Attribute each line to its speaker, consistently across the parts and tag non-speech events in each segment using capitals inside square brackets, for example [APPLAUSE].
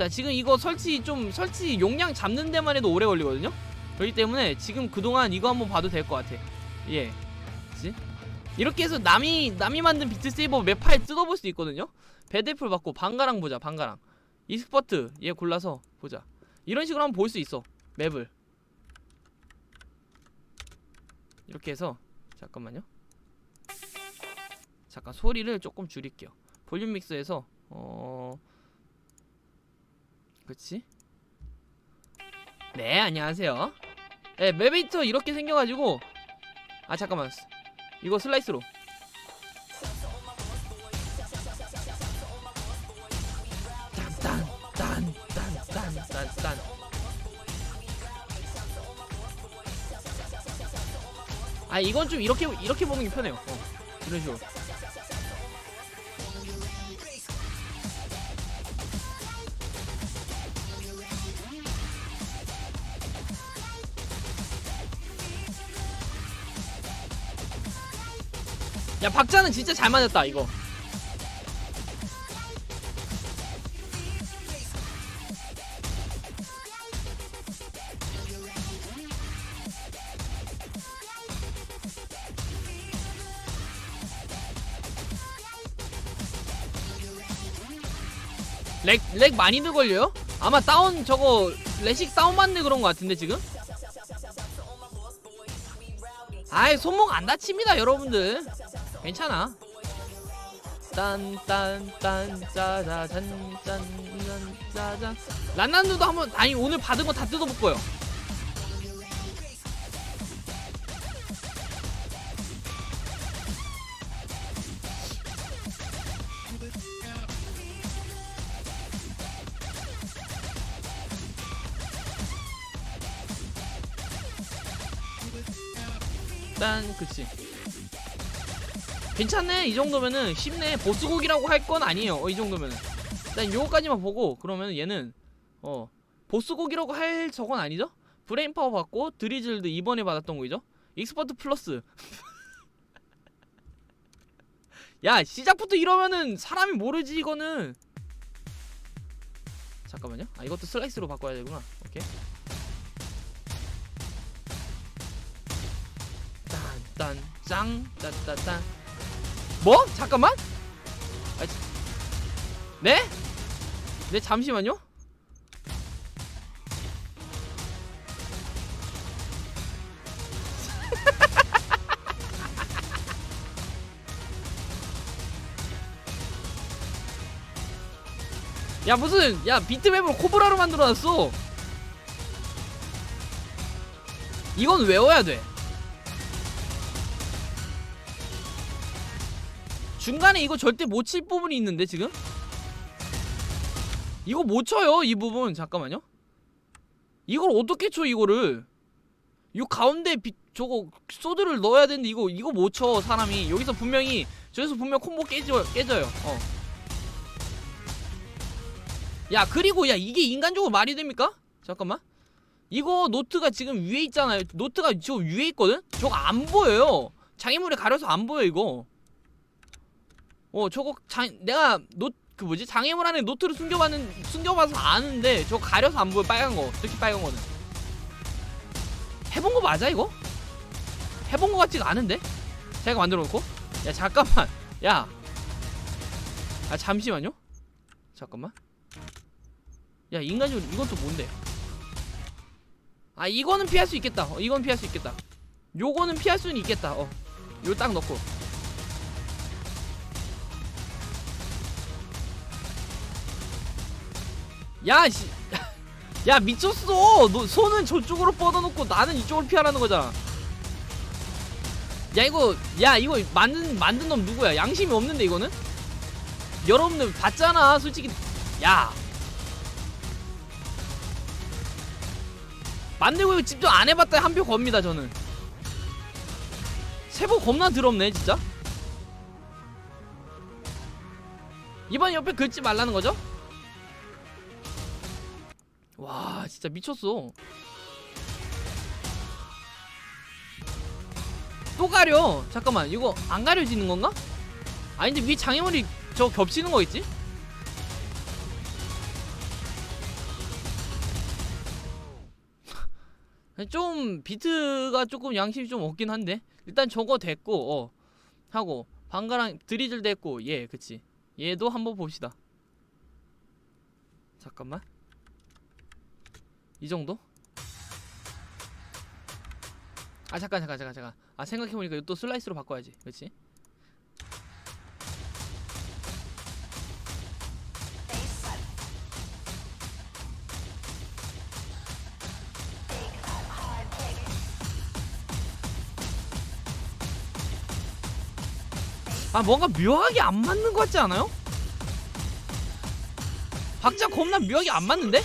Speaker 1: 자 지금 이거 설치 좀 설치 용량 잡는 데만 해도 오래 걸리거든요? 그렇기 때문에 지금 그동안 이거 한번 봐도 될 것 같아. 예. 그치? 이렇게 해서 남이 남이 만든 비트세이버 맵 파일 뜯어볼 수 있거든요? 배드풀 받고 방가랑 보자 방가랑. 이스퍼트 얘 골라서 보자. 이런 식으로 한번 볼 수 있어 맵을. 이렇게 해서 잠깐만요. 잠깐 소리를 조금 줄일게요. 볼륨 믹서에서 어 그치? 네 안녕하세요. 네 맵에이터 이렇게 생겨가지고. 아 잠깐만. 이거 슬라이스로. 아 이건 좀 이렇게 이렇게 보는 게 편해요. 어, 이런 식으로 야 박자는 진짜 잘 맞았다 이거 렉, 렉 많이들 걸려요? 아마 다운 저거 레식 다운 받는 그런 거 같은데 지금? 아이 손목 안 다칩니다 여러분들 괜찮아. 딴딴딴 짜자잔 짠짠 짜잔 란난누도 한번 아니 오늘 받은 거 다 뜯어볼 거예요. 딴 그치 괜찮네 이 정도면은. 쉽네. 보스곡이라고 할 건 아니에요 어, 이 정도면은. 일단 요거까지만 보고 그러면 얘는 어 보스곡이라고 할 저건 아니죠? 브레인 파워 받고 드리즐드 이번에 받았던 거죠? 익스퍼트 플러스. [LAUGHS] 야 시작부터 이러면은 사람이 모르지 이거는. 잠깐만요. 아 이것도 슬라이스로 바꿔야 되구나. 오케이. 딴 딴 짱 딴 딴 딴 뭐? 잠깐만? 아, 지- 네? 네 잠시만요. [LAUGHS] 야 무슨 야 비트맵을 코브라로 만들어놨어. 이건 외워야 돼. 중간에 이거 절대 못 칠 부분이 있는데 지금? 이거 못 쳐요 이 부분. 잠깐만요. 이걸 어떻게 쳐 이거를? 이 가운데 비, 저거 소드를 넣어야 되는데 이거 이거 못 쳐 사람이. 여기서 분명히 저기서 분명 콤보 깨져, 깨져요. 어. 야 그리고 야 이게 인간적으로 말이 됩니까? 잠깐만. 이거 노트가 지금 위에 있잖아요. 노트가 저 위에 있거든? 저거 안 보여요. 장애물에 가려서 안 보여 이거 어 저거 장 내가 노 그 뭐지? 장애물 안에 노트를 숨겨봤는 숨겨봐서 아는데 저거 가려서 안 보여 빨간 거. 특히 빨간 거는. 해본 거 맞아 이거? 해본 거 같지가 않은데? 제가 만들어 놓고? 야 잠깐만. 야. 아, 잠시만요. 잠깐만. 야 인간적으로 이건 또 뭔데? 아 이거는 피할 수 있겠다. 어, 이건 피할 수 있겠다. 요거는 피할 수는 있겠다. 어요 딱 넣고 야, 씨. [LAUGHS] 야, 미쳤어. 너 손은 저쪽으로 뻗어놓고 나는 이쪽으로 피하라는 거잖아. 야, 이거, 야, 이거 만든, 만든 놈 누구야? 양심이 없는데, 이거는? 여러분들 봤잖아, 솔직히. 야. 만들고 이거 집중 안 해봤다 한 표 겁니다, 저는. 세보 겁나 더럽네, 진짜. 이번 옆에 긁지 말라는 거죠? 와 진짜 미쳤어. 또 가려. 잠깐만 이거 안 가려지는 건가? 아닌데 위 장애물이 저 겹치는 거겠지? [LAUGHS] 좀 비트가 조금 양심이 좀 없긴 한데. 일단 저거 됐고 어. 하고 방가랑 드리즐 됐고 예 그치. 얘도 한번 봅시다. 잠깐만. 이 정도? 아 잠깐 잠깐 잠깐 잠깐 아 생각해보니까 이거 또 슬라이스로 바꿔야지 그치? 아 뭔가 묘하게 안 맞는 것 같지 않아요? 박자 겁나 묘하게 안 맞는데?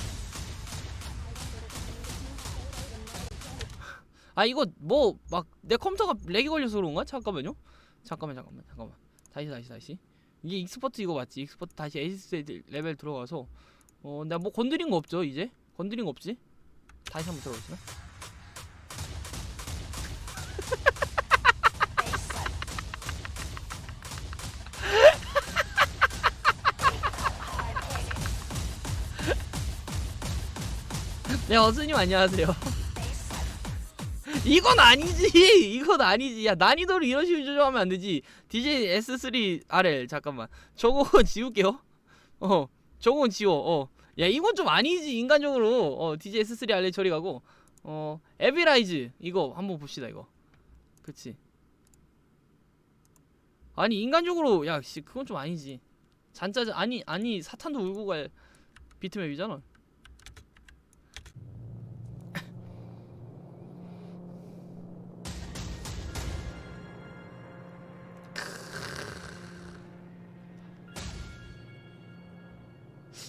Speaker 1: 아 이거 뭐 막 내 컴퓨터가 렉이 걸려서 그런가? 잠깐만요 잠깐만 잠깐만 잠깐만 다시 다시 다시 이게 익스퍼트 이거 맞지? 익스퍼트 다시 에이스 레벨 들어가서 어 내가 뭐 건드린 거 없죠 이제? 건드린 거 없지? 다시 한번 들어보시나? [LAUGHS] 네 어스님 안녕하세요 이건 아니지. [LAUGHS] 이건 아니지. 야 난이도를 이런 식으로 조정하면 안 되지. DJ S3 RL 잠깐만. 저거 [LAUGHS] 지울게요. 어 저건 지워. 어야 이건 좀 아니지 인간적으로. 어 DJ S3 RL 저리 가고. 어 에비라이즈. 이거 한번 봅시다 이거. 그치? 아니 인간적으로 야씨 그건 좀 아니지. 잔짜 아니 아니 사탄도 울고 갈 비트맵이잖아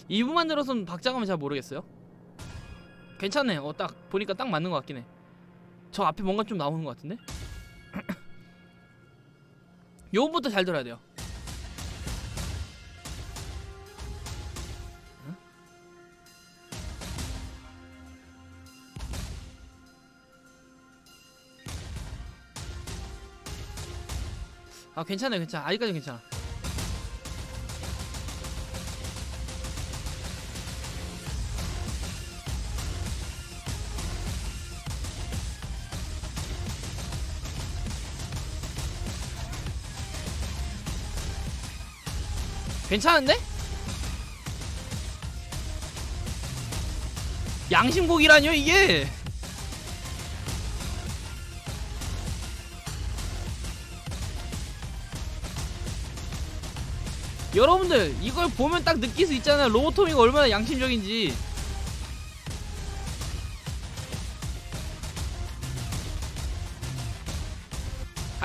Speaker 1: 이 부만 들어서는 박자감은 잘 모르겠어요. 괜찮네. 어, 딱 보니까 딱 맞는 것 같긴 해. 저 앞에 뭔가 좀 나오는 것 같은데? [CLEARS THROAT] 요 부분부터 잘 들어야 돼요. 응? 아 괜찮아요 괜찮아 아직까지 괜찮아 괜찮은데? 양심곡이라뇨 이게? 여러분들 이걸 보면 딱 느낄 수 있잖아요. 로보토미가 얼마나 양심적인지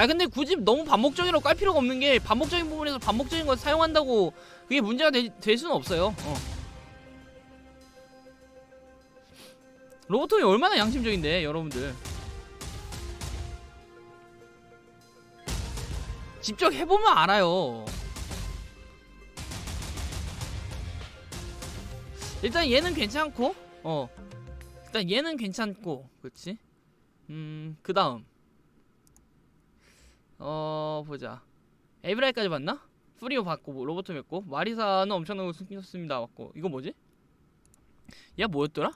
Speaker 1: 아 근데 굳이 너무 반복적이라고 깔 필요가 없는 게 반복적인 부분에서 반복적인 걸 사용한다고 그게 문제가 되, 될 수는 없어요. 어. 로보토미 얼마나 양심적인데 여러분들. 직접 해보면 알아요. 일단 얘는 괜찮고 어. 일단 얘는 괜찮고 그렇지 음그 다음 어 보자 에브라이까지 봤나? 프리오 봤고 뭐, 로버트 맺고 마리사는 엄청나게 숨겼습니다 맞고 이거 뭐지? 얘 뭐였더라?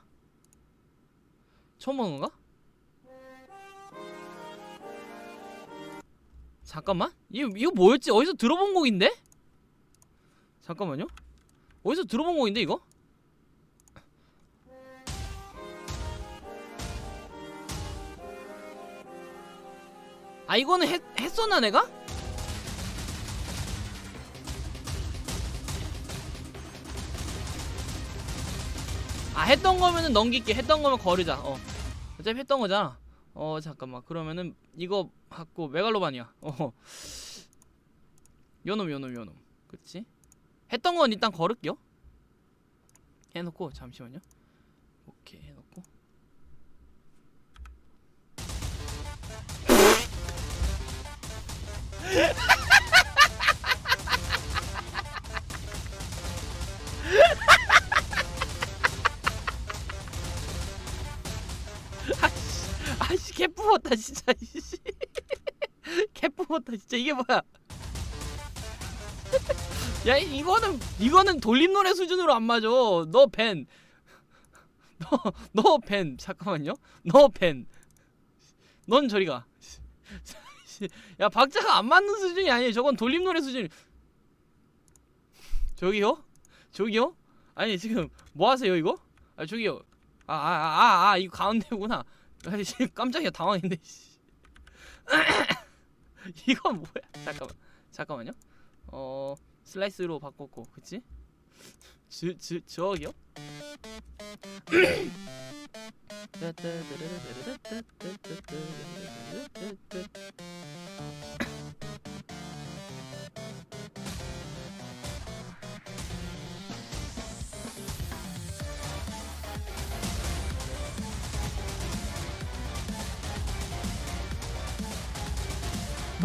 Speaker 1: 처음 보는 건가? 잠깐만 이거, 이거 뭐였지? 어디서 들어본 곡인데? 잠깐만요 어디서 들어본 곡인데 이거? 아 이거는 했, 했었나 내가? 아 했던 거면은 넘길게. 했던 거면 거르자. 어. 어차피 했던 거잖아. 어 잠깐만. 그러면은 이거 갖고 메갈로반이야. 어. 요놈 요놈 요놈. 그치? 했던 건 일단 걸을게요. 해놓고 잠시만요. 오케이 아씨 개 뽑았다 진짜 이씨. 개 뽑았다 진짜. 이게 뭐야? 야 이거는 이거는 돌림 노래 수준으로 안 맞아. 너 벤너벤 잠깐만요. 너 벤 넌 저리 가. 야 박자가 안 맞는 수준이 아니에요. 저건 돌림 노래 수준. 저기요? 저기요? 아니 지금 뭐 하세요 이거? 아 저기요. 아아아아 아, 이거 가운데구나. 아니 지금 깜짝이야 당황했네. 씨. [LAUGHS] 이건 뭐야? 잠깐만 잠깐만요. 어 슬라이스로 바꿨고 그치? 저, 저, 저기요? [CLEARS THROAT]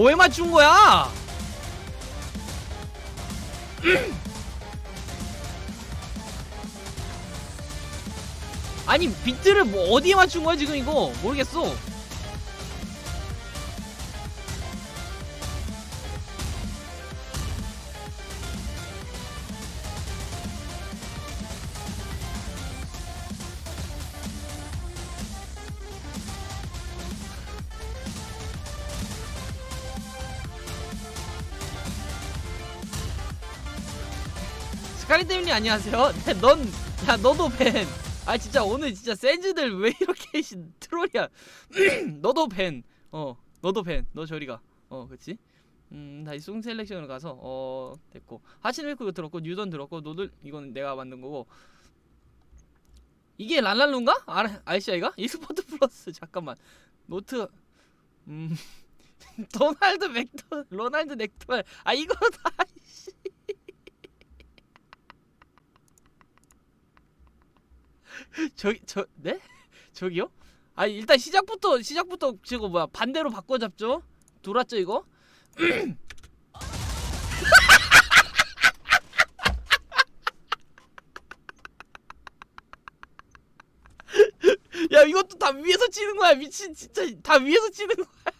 Speaker 1: 뭐에 맞춘 거야? [CLEARS THROAT] 아니 비트를 뭐 어디에 맞춘 거야 지금 이거 모르겠어. 스카리데님 안녕하세요. 네, 넌, 야 너도 벤. 아 진짜 오늘 진짜 센즈들 왜 [LAUGHS] 이렇게 씨, 트롤이야. [CLEARS THROAT] 너도 벤. 어, 너도 벤. 너 저리 가. 어, 그렇지? 음, 다시 송 셀렉션을 가서 어 됐고 하치밀크 들었고 뉴던 들었고 노들 이거는 내가 만든 거고 이게 랄랄루인가? 알 RCI가? [LAUGHS] e스포트 플러스 잠깐만 노트 음 도날드 맥도 로날드 맥도아 아 이거 다 [LAUGHS] 씨. [LAUGHS] 저기 저 네? [LAUGHS] 저기요? 아 일단 시작부터 시작부터 저거 뭐야 반대로 바꿔 잡죠? 돌았죠 이거? [LAUGHS] 야 이것도 다 위에서 치는 거야 미친 진짜 다 위에서 치는 거야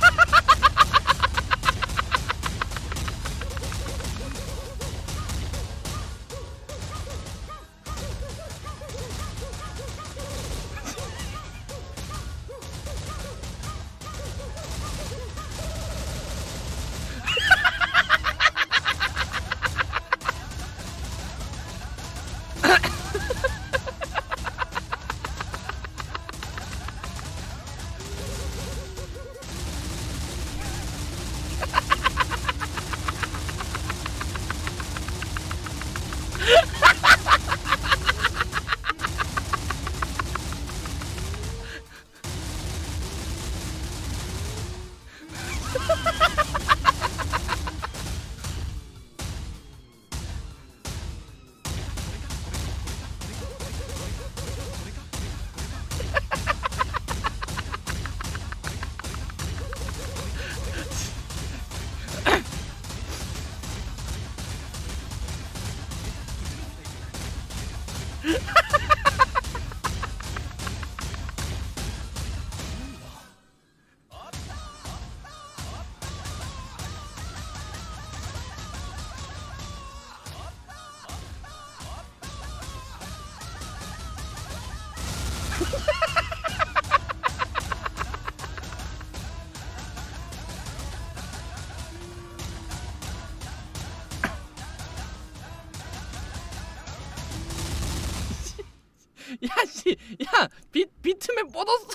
Speaker 1: [LAUGHS] 야씨. 야 비, 비트맨 뻗었어.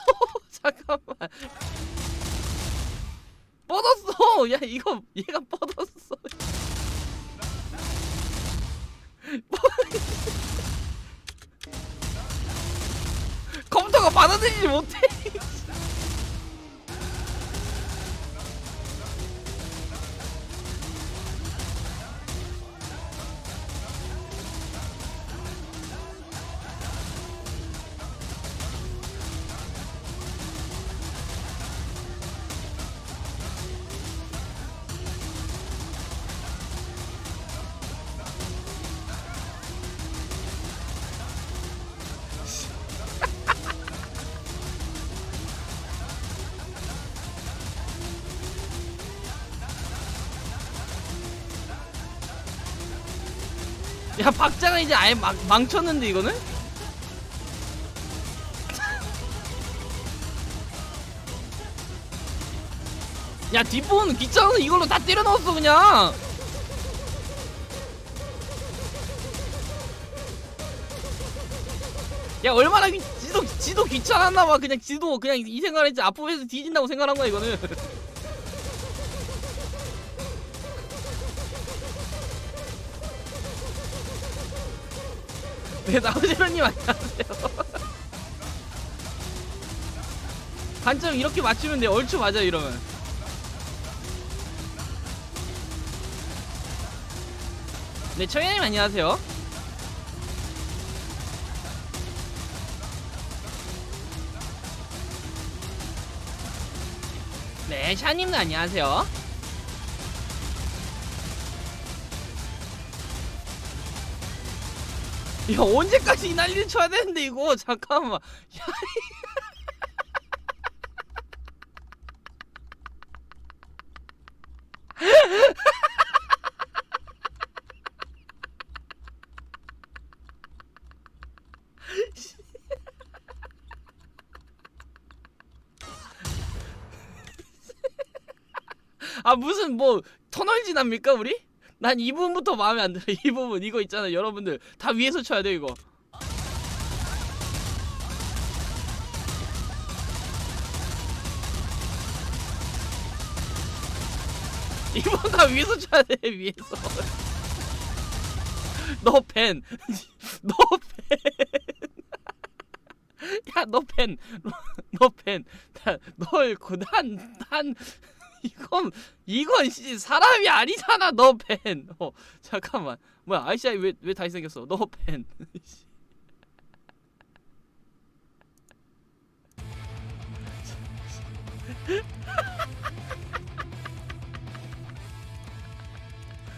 Speaker 1: [LAUGHS] 잠깐만. 뻗었어. 야 이거 얘가 뻗었어. [LAUGHS] 컴퓨터가 받아들이지 못해 야 박자가 이제 아예 망, 망쳤는데 이거는? [LAUGHS] 야 뒷부분 귀찮아서 이걸로 다 때려 넣었어 그냥. 야 얼마나 귀, 지도 지도 귀찮았나봐. 그냥 지도 그냥 이 생각을 했지. 아프에서 뒤진다고 생각한 거야 이거는 [LAUGHS] 네 나우제로님 안녕하세요. 관점 이렇게 맞추면 돼. 얼추 맞아 이러면. 네 청현님 안녕하세요. 네 샤님도 안녕하세요 야 언제까지 이 난리를 쳐야 되는데 이거? 잠깐만. 야 [LAUGHS] 아 무슨 뭐 터널 지납니까 우리? 난 이 부분부터 마음에 안 들어. [LAUGHS] 이 부분 이거 있잖아. 여러분들 다 위에서 쳐야 돼 이거. [LAUGHS] 이번 다 위에서 쳐야 돼 위에서. 너 팬 너 팬. 야 너 팬, 너 팬, 널 고난 난 이건 이건 씨 사람이 아니잖아 너 팬. 어 잠깐만 뭐야 아이씨아이 왜왜 다시 생겼어 너 팬. [LAUGHS]